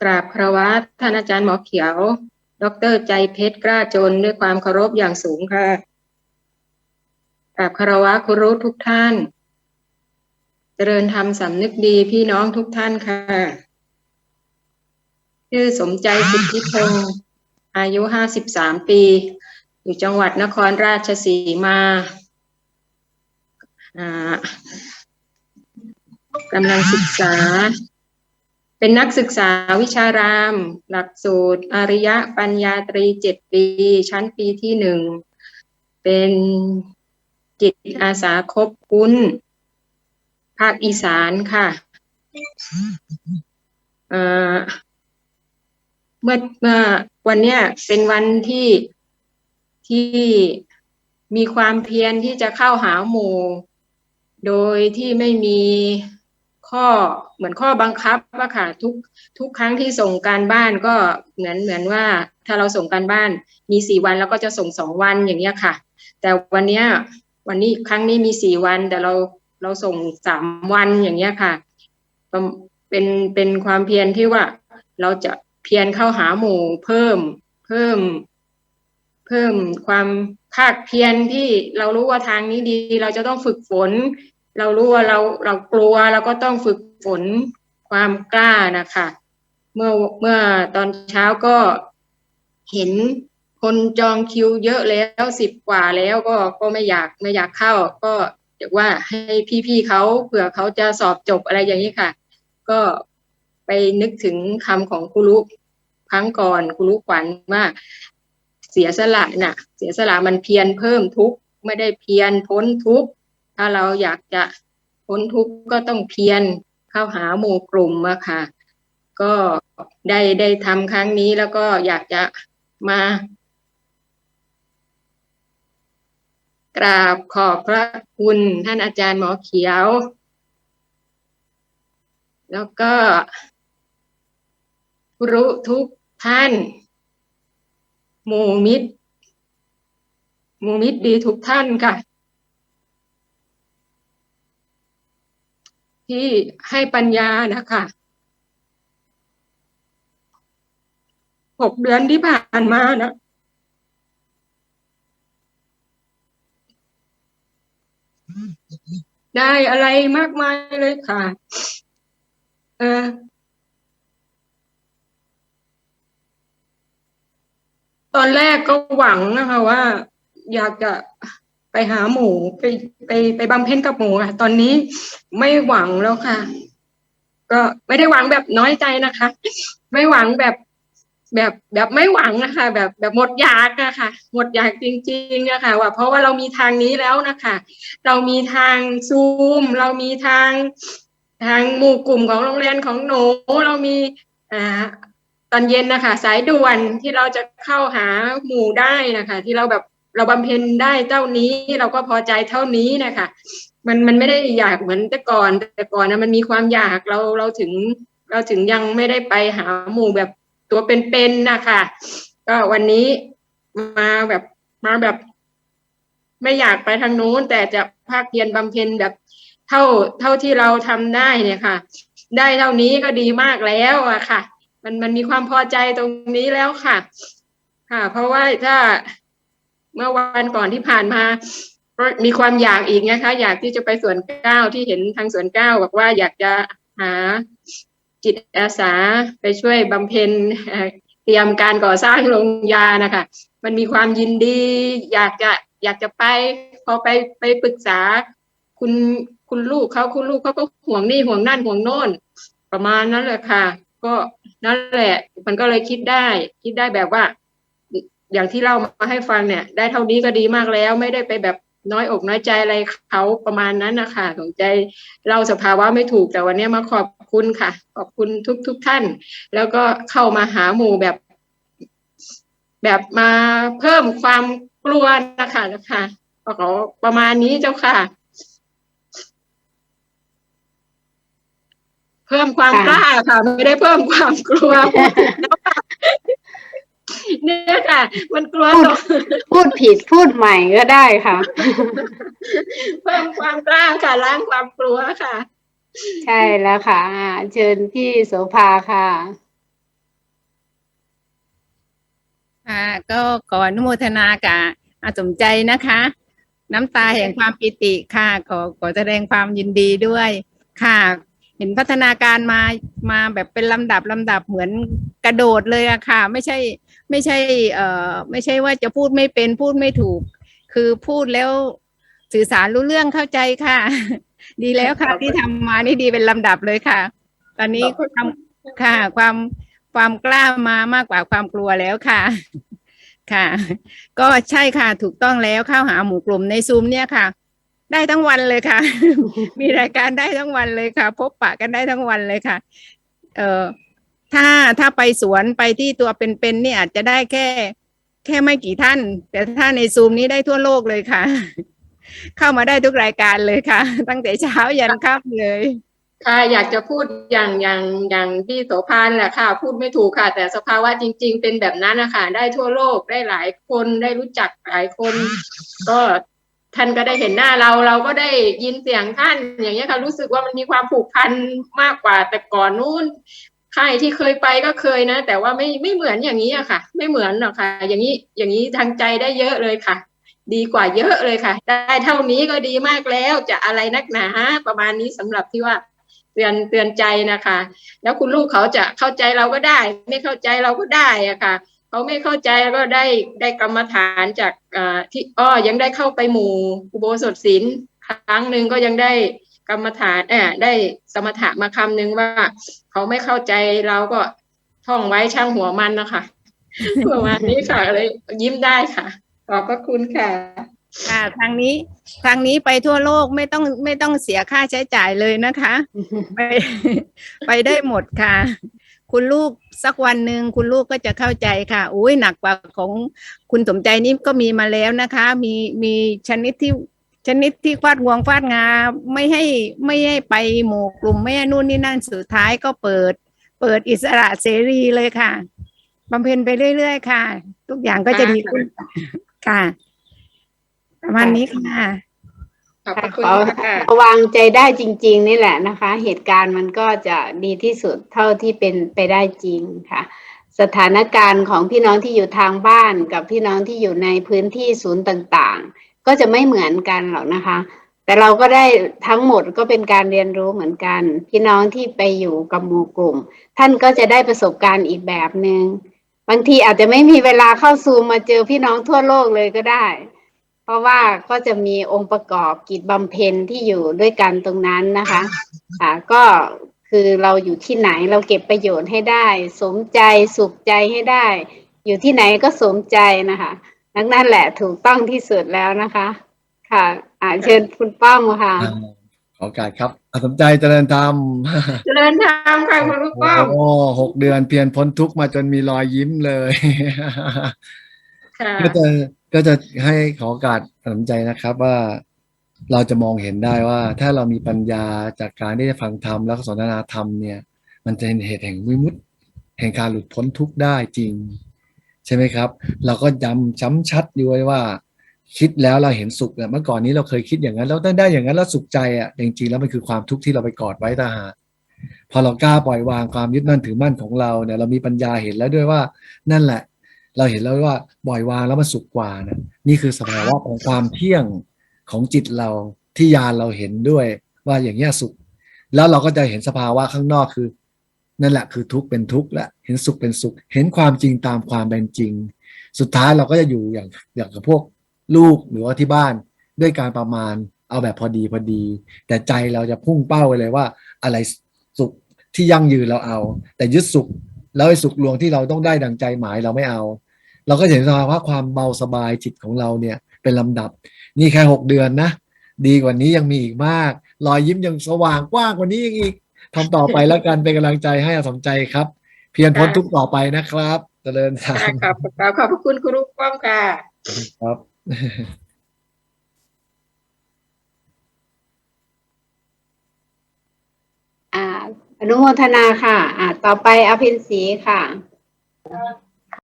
กราบคารวะท่านอาจารย์หมอเขียว ดรใจเพชรกล้าจนด้วยความเคารพอย่างสูงค่ะกราบคารวะครูรู้ทุกท่าน เจริญธรรมสำนึกดีพี่น้องทุกท่านค่ะ ชื่อสมใจสิทธิพงศ์อายุห้าสิบสามปี อยู่จังหวัดนครราชสีมาอ่ากำลังศึกษา เป็นนักศึกษาวิชาราม หลักสูตรอริยปัญญาตรีเจ็ดปี ชั้นปีที่หนึ่ง เป็นจิตอาสาคบคุณภาคอีสานค่ะเอ่อเมื่อเมื่อวันเนี้ยเป็นวันที่ที่มีความเพียรที่จะเข้าหาหมู่ โดยที่ไม่มี ข้อเหมือนข้อบังคับว่าค่ะทุกทุกครั้งที่ส่งการบ้านก็เหมือนเหมือนว่าถ้าเราส่งการบ้านมีสี่วันแล้วก็จะส่งสองวันอย่างเงี้ยค่ะ แต่วันเนี้ยวันนี้ครั้งนี้มีสี่วัน แต่เราเราส่งสามวันอย่างเงี้ยค่ะ เป็นเป็นความเพียรที่ว่าเราจะเพียรเข้าหาหมู่เพิ่มเพิ่ม เพิ่มความภาคเพียรที่เรารู้ว่าทางนี้ดี เราจะต้องฝึกฝน เรารู้ว่าเราเรากลัวเราก็ต้องฝึกฝนความกล้านะคะ เมื่อเมื่อตอนเช้าก็เห็นคนจองคิวเยอะแล้วสิบกว่าแล้วก็ก็ไม่อยากไม่อยากเข้า ก็เรียกว่าให้พี่ๆเขาเผื่อเขาจะสอบจบอะไรอย่างนี้ค่ะ ก็ไปนึกถึงคำของครูรุครั้งก่อนครูรุขวัญว่าเสียสละน่ะ เสียสละมันเพียรเพิ่มทุกข์ไม่ได้เพียรพ้นทุกข์ ถ้าเราอยากจะพ้นทุกข์ก็ต้องเพียรเข้าหาหมู่กลุ่มอะค่ะ ก็ได้ได้ทำครั้งนี้แล้วก็อยากจะมากราบขอบพระคุณท่านอาจารย์หมอเขียว แล้วก็รู้ทุกท่านหมู่มิตรหมู่มิตรดีทุกท่านค่ะ ที่ให้ปัญญานะคะหกเดือนที่ผ่านมานะได้อะไรมากมายเลยค่ะ เออตอนแรกก็หวังนะคะว่า อยากจะ ไปหาหมูไปไปไปบำเพ็ญกับหมูค่ะ ตอนนี้ไม่หวังแล้วค่ะ ก็ไม่ได้หวังแบบน้อยใจนะคะ ไม่หวังแบบแบบแบบไม่หวังนะคะ แบบแบบหมดอยากอะค่ะ หมดอยากจริงๆอะค่ะ ว่าเพราะว่าเรามีทางนี้แล้วนะคะ เรามีทางซูม เรามีทางทางหมู่กลุ่มของโรงเรียนของหนูเรามีอ่าตอนเย็นนะคะ สายด่วนที่เราจะเข้าหาหมู่ได้นะคะ ที่เราแบบ เราบำเพ็ญได้เจ้านี้เราก็พอใจเท่านี้นะคะมันมันไม่ได้อยากเหมือนแต่ก่อน แต่ก่อนนะมันมีความอยากเราเราถึง เราถึงยังไม่ได้ไปหาหมู่แบบตัวเป็นๆนะคะก็วันนี้มาแบบมาแบบ ไม่อยากไปทางนู้น แต่จะภาคเพียรบำเพ็ญแบบเท่าเท่าที่เราทำได้เนี่ยค่ะ ได้เท่านี้ก็ดีมากแล้วอะค่ะ มันมันมีความพอใจตรงนี้แล้วค่ะ ค่ะ เพราะว่าถ้า เมื่อวันก่อนที่ผ่านมามีความอยากอีกนะคะ อยากที่จะไปสวนเก้าที่เห็นทางสวนเก้าบอกว่าอยากจะหาจิตอาสาไปช่วยบำเพ็ญเตรียมการก่อสร้างโรงยานะคะ มันมีความยินดี อยากจะอยากจะไป พอไปไปปรึกษา คุณคุณลูกเขาคุณลูกเขาก็ห่วงนี่ห่วงนั่นห่วงโน่น ประมาณนั้นเลยค่ะ ก็นั่นแหละ มันก็เลยคิดได้ คิดได้แบบว่า อย่างที่เล่ามาให้ฟังเนี่ย ได้เท่านี้ก็ดีมากแล้ว ไม่ได้ไปแบบน้อยอกน้อยใจอะไรเขาประมาณนั้นนะคะสนใจเล่าสภาวะไม่ถูกแต่วันนี้มาขอบคุณค่ะ ขอบคุณทุกทุกท่าน แล้วก็เข้ามาหาหมู่แบบ แบบมาเพิ่มความกลัวนะคะนะคะขอประมาณนี้เจ้าค่ะ เพิ่มความกล้าค่ะ ไม่ได้เพิ่มความกลัว นี่ยค่ะ มันกลัวพูดพูดผิดพูดใหม่ก็ได้ค่ะ เพิ่มความกล้าค่ะล้างความกลัวค่ะ ใช่แล้วค่ะอ่าเชิญพี่โสภาค่ะค่ะก็ขออนุโมทนากับอาสมใจนะคะ น้ำตาแห่งความปิติค่ะ ขอขอแสดงความยินดีด้วยค่ะ เห็นพัฒนาการมามาแบบเป็นลำดับลำดับเหมือนกระโดดเลยอะค่ะ ไม่ใช่ ไม่ใช่เอ่อไม่ใช่ว่าจะพูดไม่เป็นพูดไม่ถูก คือพูดแล้วสื่อสารรู้เรื่องเข้าใจค่ะ ดีแล้วค่ะที่ทำมานี่ดีเป็นลำดับเลยค่ะ ตอนนี้ทำค่ะความความกล้ามามากกว่าความกลัวแล้วค่ะ ค่ะ ก็ใช่ค่ะถูกต้องแล้วเข้าหาหมู่กลุ่มในซูมเนี่ยค่ะ ได้ทั้งวันเลยค่ะ มีรายการได้ทั้งวันเลยค่ะ พบปะกันได้ทั้งวันเลยค่ะ เอ่อ ถ้าถ้าไปสวนไปที่ตัวเป็นๆเนี่ยอาจจะได้แค่ แค่ไม่กี่ท่าน แต่ถ้าในซูมนี้ได้ทั่วโลกเลยค่ะ เข้ามาได้ทุกรายการเลยค่ะ ตั้งแต่เช้ายันค่ำเลย ค่ะอยากจะพูดอย่างอย่างอย่างที่โสภานแหละค่ะ พูดไม่ถูกค่ะ แต่สภาวะจริง ๆ เป็นแบบนั้นนะคะได้ทั่วโลกได้หลายคนได้รู้จักหลายคน ก็ท่านก็ได้เห็นหน้าเราเราก็ได้ยินเสียงท่านอย่างเงี้ยค่ะรู้สึกว่ามันมีความผูกพันมากกว่าแต่ก่อนนู้น ค่ายที่เคยไปก็เคยนะ แต่ว่าไม่ไม่เหมือนอย่างนี้อะค่ะ ไม่เหมือนหรอกค่ะ อย่างนี้อย่างนี้ทางใจได้เยอะเลยค่ะ ดีกว่าเยอะเลยค่ะ ได้เท่านี้ก็ดีมากแล้วจะอะไรนักหนาประมาณนี้สำหรับที่ว่าเตือนเตือนใจนะคะ แล้วคุณลูกเขาจะเข้าใจเราก็ได้ ไม่เข้าใจเราก็ได้อะค่ะเขาไม่เข้าใจก็ได้ได้กรรมฐานจากอ่าที่อ้อยังได้เข้าไปหมู่อุโบสถศีลครั้งหนึ่งก็ยังได้ กรรมฐานเออได้สมถะมาคำหนึ่งว่า เขาไม่เข้าใจเราก็ท่องไว้ช่างหัวมันนะคะประมาณนี้ค่ะเลยยิ้มได้ค่ะ ขอบพระคุณค่ะค่ะทางนี้ทางนี้ไปทั่วโลกไม่ต้องไม่ต้องเสียค่าใช้จ่ายเลยนะคะ ไปไปได้หมดค่ะ คุณลูกสักวันหนึ่งคุณลูกก็จะเข้าใจค่ะอุ้ยหนักกว่าของคุณสมใจนี่ก็มีมาแล้วนะคะ มีมีชนิดที่ ชนิดที่ฟาดงวงฟาดงาไม่ให้ไม่ให้ไปหมู่กลุ่มไม่ให้นู่นนี่นั่นสุดท้ายก็เปิด เปิดอิสระเสรีเลยค่ะบำเพ็ญไปเรื่อยๆค่ะ ทุกอย่างก็จะดีขึ้นค่ะ ประมาณนี้ค่ะขอบพระคุณขอค่ะวางใจได้จริง ๆ นี่แหละนะคะ เหตุการณ์มันก็จะดีที่สุดเท่าที่เป็นไปได้จริงค่ะ สถานการณ์ของพี่น้องที่อยู่ทางบ้านกับพี่น้องที่อยู่ในพื้นที่ศูนย์ต่าง ๆ ก็จะไม่เหมือนกันหรอกนะคะ แต่เราก็ได้ทั้งหมดก็เป็นการเรียนรู้เหมือนกัน พี่น้องที่ไปอยู่กับหมู่กลุ่ม ท่านก็จะได้ประสบการณ์อีกแบบหนึง่งบางทีอาจจะไม่มีเวลาเข้าซูมมาเจอพี่น้องทั่วโลกเลยก็ได้ เพราะว่าก็จะมีองค์ประกอบกิจบำเพ็ญที่อยู่ด้วยกันตรงนั้นนะคะอ่าก็คือเราอยู่ที่ไหนเราเก็บประโยชน์ให้ได้ สมใจสุขใจให้ได้ อยู่ที่ไหนก็สมใจนะคะ นักนั่นแหละถูกต้องที่สุดแล้วนะคะ ค่ะอ่าเชิญคุณป้อมค่ะอ่าขอโอกาสครับอะสนใจเจริญธรรมเจริญธรรมค่ะคุณลูกป้อมโอ้หกเดือนเพียรพ้นทุกข์มาจนมีรอยยิ้มเลยค่ะก็จะก็จะให้ขอโอกาสสนใจนะครับว่าเราจะมองเห็นได้ว่า ถ้าเรามีปัญญาจากการที่จะฟังธรรมแล้วก็สนทนาธรรมเนี่ย มันจะเป็นเหตุแห่งวิมุตติแห่งการหลุดพ้นทุกข์ได้จริง ใช่ไหมครับ เราก็ย้ำช้ำชัดอยู่ไว้ว่า คิดแล้วเราเห็นสุขเนี่ยเมื่อก่อนนี้เราเคยคิดอย่างนั้นแล้วได้ได้อย่างนั้นแล้วสุขใจอะจริงๆแล้วมันคือความทุกข์ที่เราไปกอดไว้ต่างหากพอเรากล้าปล่อยวางความยึดมั่นถือมั่นของเราเนี่ยเรามีปัญญาเห็นแล้วด้วยว่านั่นแหละ เราเห็นแล้วว่าปล่อยวางแล้วมันสุขกว่านะนี่คือสภาวะของความเที่ยงของจิตเราที่ยานเราเห็นด้วยว่าอย่างเงี้สุข แล้วเราก็จะเห็นสภาวะข้างนอกคือ นั่นแหละคือทุกข์เป็นทุกข์และเห็นสุขเป็นสุข เห็นความจริงตามความเป็นจริง สุดท้ายเราก็จะอยู่อย่างอย่างกับพวกลูกหรือว่าที่บ้านด้วยการประมาณเอาแบบพอดีพอดี แต่ใจเราจะพุ่งเป้าไปเลยว่า อะไรสุขที่ยั่งยืนเราเอา แต่ยึดสุขแล้วไอ้สุขลวงที่เราต้องได้ดังใจหมายเราไม่เอา เราก็เห็นสภาวะความเบาสบายจิตของเราเนี่ยเป็นลำดับ นี่แค่หกเดือนนะ ดีกว่านี้ยังมีอีกมาก รอยยิ้มยังสว่างกว้างกว่านี้ยังอีก ทำต่อไปแล้วกันเป็นกำลังใจให้อาสมใจครับ เพียรพ้นทุกข์ต่อไปนะครับเจริญธรรค่ะมขอบขอบขอบพระคุณคุณลูกป้อมค่ะ ครับอ่าอนุโมทนาค่ะ อ่า ต่อไปอภินศรีค่ะค